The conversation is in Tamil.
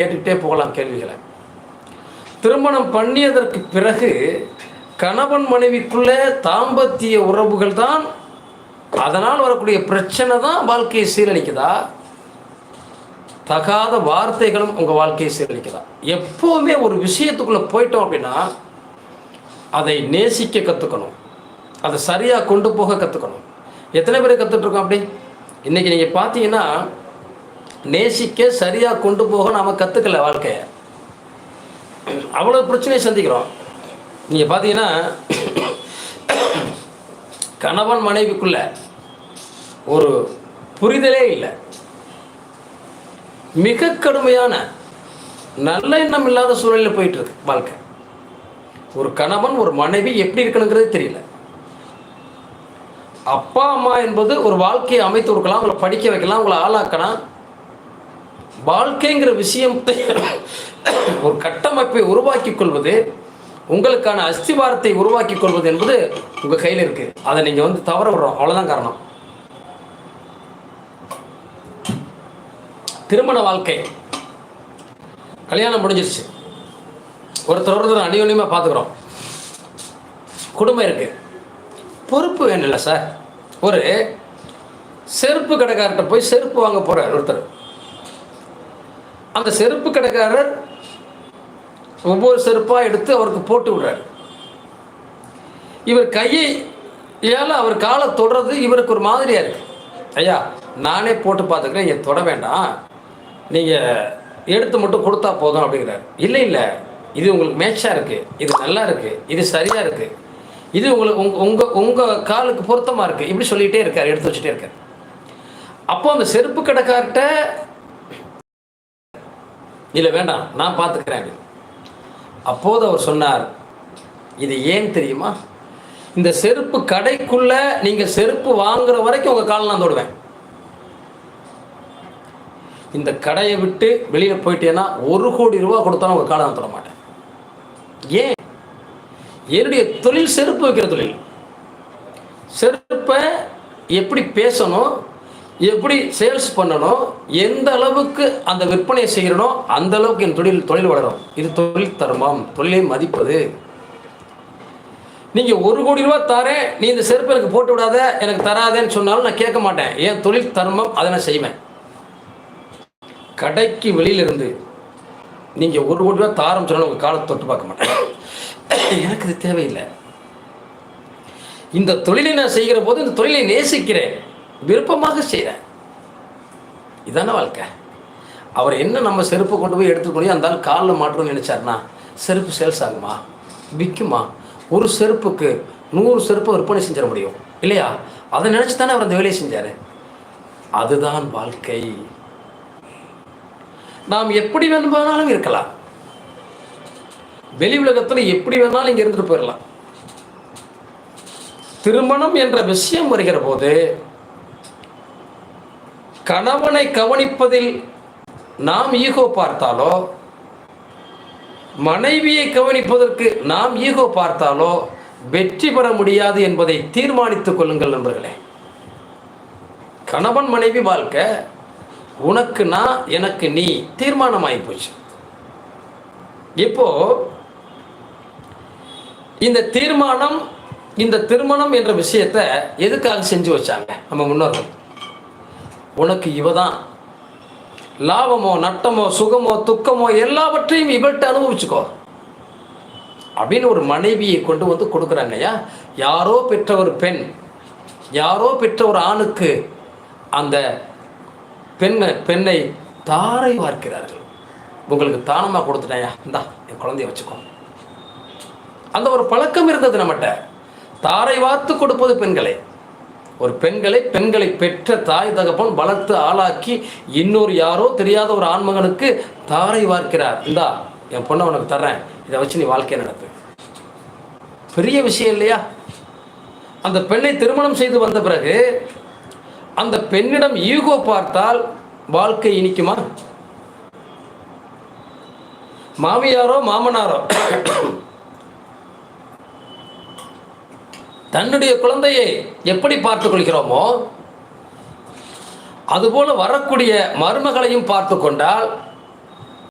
கேட்டுக்கிட்டே போகலாம் கேள்விகளை. திருமணம் பண்ணியதற்கு பிறகு கணவன் மனைவிக்குள்ள தாம்பத்திய உறவுகள் தான். அதனால் வரக்கூடிய பிரச்சனை தான் வாழ்க்கையை சீரழிக்குதா? தகாத வார்த்தைகளும் உங்கள் வாழ்க்கையை சீரழிக்குதா? எப்போவுமே ஒரு விஷயத்துக்குள்ளே போயிட்டோம் அப்படின்னா அதை நேசிக்க கற்றுக்கணும் அதை சரியாக கொண்டு போக கற்றுக்கணும் எத்தனை பேர் கற்றுட்ருக்கோம் அப்படி? இன்றைக்கி நீங்கள் பார்த்தீங்கன்னா நேசிக்க சரியாக கொண்டு போக நாம் கற்றுக்கல வாழ்க்கையை. அவ்வளோ பிரச்சனையை சந்திக்கிறோம். நீங்கள் பார்த்தீங்கன்னா கணவன் மனைவிக்குள்ள ஒரு புரிதலே இல்லை. மிக கடுமையான நல்ல எண்ணம் இல்லாத சூழலில் போயிட்டு இருக்கு வாழ்க்கை. ஒரு கணவன் ஒரு மனைவி எப்படி இருக்கணுங்கிறதே தெரியல. அப்பா அம்மா என்பது ஒரு வாழ்க்கையை அமைத்து கொடுக்கலாம் உங்களை படிக்க வைக்கலாம் உங்களை ஆளாக்கலாம். வாழ்க்கைங்கிற விஷயத்தை ஒரு கட்டமைப்பை உருவாக்கி கொள்வது உங்களுக்கான அஸ்திவாரத்தை உருவாக்கி கொள்வது என்பது உங்கள் கையில் இருக்கு. அதை நீங்கள் வந்து தவற விடுறோம். அவ்வளோதான் காரணம். திருமண வாழ்க்கை. கல்யாணம் முடிஞ்சிருச்சு. ஒருத்தர் ஒருத்தர் அநியோன்யமாக பார்த்துக்குறோம் குடும்பம் இருக்கு. பொறுப்பு வேணும் இல்லை சார். ஒரு செருப்பு கடைக்காரர்கிட்ட போய் செருப்பு வாங்க போகிறார் ஒருத்தர். அந்த செருப்பு கடைக்காரர் ஒவ்வொரு செருப்பாக எடுத்து அவருக்கு போட்டு விடுறாரு. இவர் கையை ஏல அவர் காலை தொடுறது இவருக்கு ஒரு மாதிரியாக இருக்கு. ஐயா நானே போட்டு பார்த்துக்கிறேன் என் தொட வேண்டாம். நீங்கள் எடுத்து மட்டும் கொடுத்தா போதும் அப்படிங்கிறார். இல்லை இல்லை இது உங்களுக்கு மேட்சாக இருக்குது இது நல்லா இருக்குது இது சரியாக இருக்குது இது உங்களுக்கு உங்க உங்கள் உங்கள் காலுக்கு பொருத்தமாக இருக்குது இப்படி சொல்லிகிட்டே இருக்கார் எடுத்து வச்சுட்டே இருக்கார். அப்போ அந்த செருப்பு கடைக்கார்ட்ட இல்லை வேண்டாம் நான் பார்த்துக்கிறேன் அப்போது அவர் சொன்னார் இது ஏன் தெரியுமா? இந்த செருப்பு கடைக்குள்ள நீங்க செருப்பு வாங்குற வரைக்கும் உங்க காலை நான் தொடுவேன். இந்த கடையை விட்டு வெளியில போயிட்டேன்னா ஒரு கோடி ரூபா கொடுத்தாலும் உங்க காலை நான் தொட மாட்டேன். ஏன்? என்னுடைய தொழில் செருப்பு வைக்கிற தொழில். செருப்பை எப்படி பேசணும்? எப்படி சேல்ஸ் பண்ணணும் எந்த அளவுக்கு அந்த விற்பனையை செய்கிறனோ அந்த அளவுக்கு என் தொழில் தொழில் வளரும். இது தொழில் தர்மம். தொழிலை மதிப்பது. நீங்க ஒரு கோடி ரூபாய் தரேன் நீ இந்த செருப்பு எனக்கு போட்டு விடாத எனக்கு தராதேன்னு சொன்னாலும் நான் கேட்க மாட்டேன். என் தொழில் தர்மம் அதை நான் செய்வேன். கடைக்கு வெளியிலிருந்து நீங்கள் நீங்க ஒரு கோடி ரூபாய் தாரம் சொன்னாலும் உங்க காலத்தை தொட்டு பார்க்க மாட்டேன். எனக்கு இது தேவையில்லை. இந்த தொழிலை நான் செய்கிற போது இந்த தொழிலை நேசிக்கிறேன். விருப்பமாக செய்கிறேன் இதான வாழ்க்கை. அவர் என்ன நம்ம செருப்பு கொண்டு போய் எடுத்துக்கொண்டு அந்த ஆள் காலில் மாற்றணும்னு நினைச்சாருன்னா செருப்பு சேல்ஸ் ஆகுமா? விற்குமா ஒரு செருப்புக்கு நூறு செருப்பை விற்பனை செஞ்சிட முடியும். இல்லையா? அதை நினச்சி தானே அவர் அந்த வேலையை செஞ்சார். அதுதான் வாழ்க்கை. நாம் எப்படி வேணுமானாலும் இருக்கலாம். வெளி உலகத்தில் எப்படி வேணாலும் இங்கே இருந்துட்டு போயிடலாம் திருமணம் என்ற விஷயம் வருகிற போது கணவனை கவனிப்பதில் நாம் ஈகோ பார்த்தாலோ மனைவியை கவனிப்பதற்கு நாம் ஈகோ பார்த்தாலோ வெற்றி பெற முடியாது என்பதை தீர்மானித்துக் கொள்ளுங்கள் நண்பர்களே. கணவன் மனைவி வாழ்க்கை உனக்கு நான் எனக்கு நீ தீர்மானமாகி போச்சு. இப்போ இந்த தீர்மானம் இந்த திருமணம் என்ற விஷயத்தை எதுக்காக செஞ்சு வச்சாங்க நம்ம முன்னோர்கள்? உனக்கு இவ தான் லாபமோ நட்டமோ சுகமோ துக்கமோ எல்லாவற்றையும் இவள்கிட்ட அனுபவிச்சுக்கோ. அப்படின்னு ஒரு மனைவியை கொண்டு வந்து கொடுக்குறாங்கய்யா யாரோ பெற்ற ஒரு பெண் யாரோ பெற்ற ஒரு ஆணுக்கு அந்த பெண்ணை பெண்ணை தாரை பார்க்கிறார்கள். உங்களுக்கு தானமாக கொடுத்துட்டேயா இந்தா என் குழந்தைய வச்சுக்கோ. அந்த ஒரு பழக்கம் இருந்தது நம்மகிட்ட. தாரை வார்த்து கொடுப்பது பெண்களை. ஒரு பெண்களை பெண்களை பெற்ற தாய் தகப்பன் வளர்த்து ஆளாக்கி இன்னொரு யாரோ தெரியாத ஒரு ஆண்மகனுக்கு தாரை வார்க்கிறார். இந்தா என் பொண்ணை உனக்கு தர்றேன். இதை வச்சு நீ வாழ்க்கை நடத்து. பெரிய விஷயம் இல்லையா? அந்த பெண்ணை திருமணம் செய்து வந்த பிறகு அந்த பெண்ணிடம் ஈகோ பார்த்தால் வாழ்க்கை இனிக்குமா? மாமியாரோ மாமனாரோ? தன்னுடைய குழந்தையை எப்படி பார்த்துக் கொள்கிறோமோ அதுபோல வரக்கூடிய மருமகளையும் பார்த்து கொண்டால்